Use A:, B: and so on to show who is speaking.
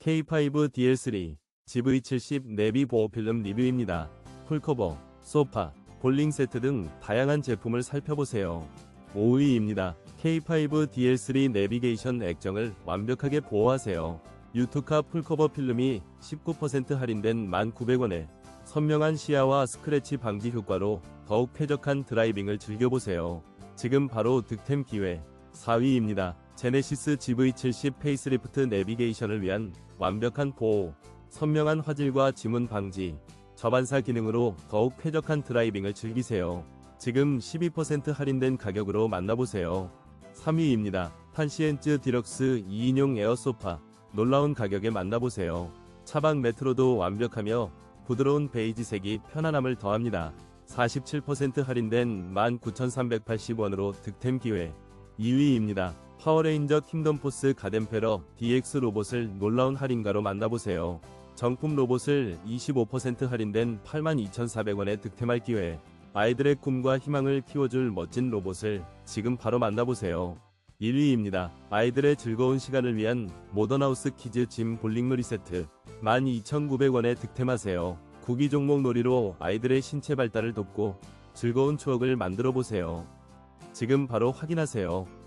A: K5 DL3 GV70 내비 보호 필름 리뷰입니다. 풀커버, 소파, 볼링 세트 등 다양한 제품을 살펴보세요. 5위입니다. K5 DL3 내비게이션 액정을 완벽하게 보호하세요. 유투카 풀커버 필름이 19% 할인된 1,900원에 선명한 시야와 스크래치 방지 효과로 더욱 쾌적한 드라이빙을 즐겨보세요. 지금 바로 득템 기회. 4위입니다. 제네시스 GV70 페이스리프트 내비게이션을 위한 완벽한 보호, 선명한 화질과 지문 방지, 저반사 기능으로 더욱 쾌적한 드라이빙을 즐기세요. 지금 12% 할인된 가격으로 만나보세요. 3위입니다. 판시엔즈 디럭스 2인용 에어소파 놀라운 가격에 만나보세요. 차박 매트로도 완벽하며 부드러운 베이지색이 편안함을 더합니다. 47% 할인된 19,380원으로 득템 기회. 2위입니다. 파워레인저 킹덤포스 가덴페러 DX 로봇을 놀라운 할인가로 만나보세요. 정품 로봇을 25% 할인된 82,400원에 득템할 기회. 아이들의 꿈과 희망을 키워줄 멋진 로봇을 지금 바로 만나보세요. 1위입니다. 아이들의 즐거운 시간을 위한 모던하우스 키즈 짐 볼링놀이 세트 12,900원에 득템하세요. 구기 종목 놀이로 아이들의 신체 발달을 돕고 즐거운 추억을 만들어 보세요. 지금 바로 확인하세요.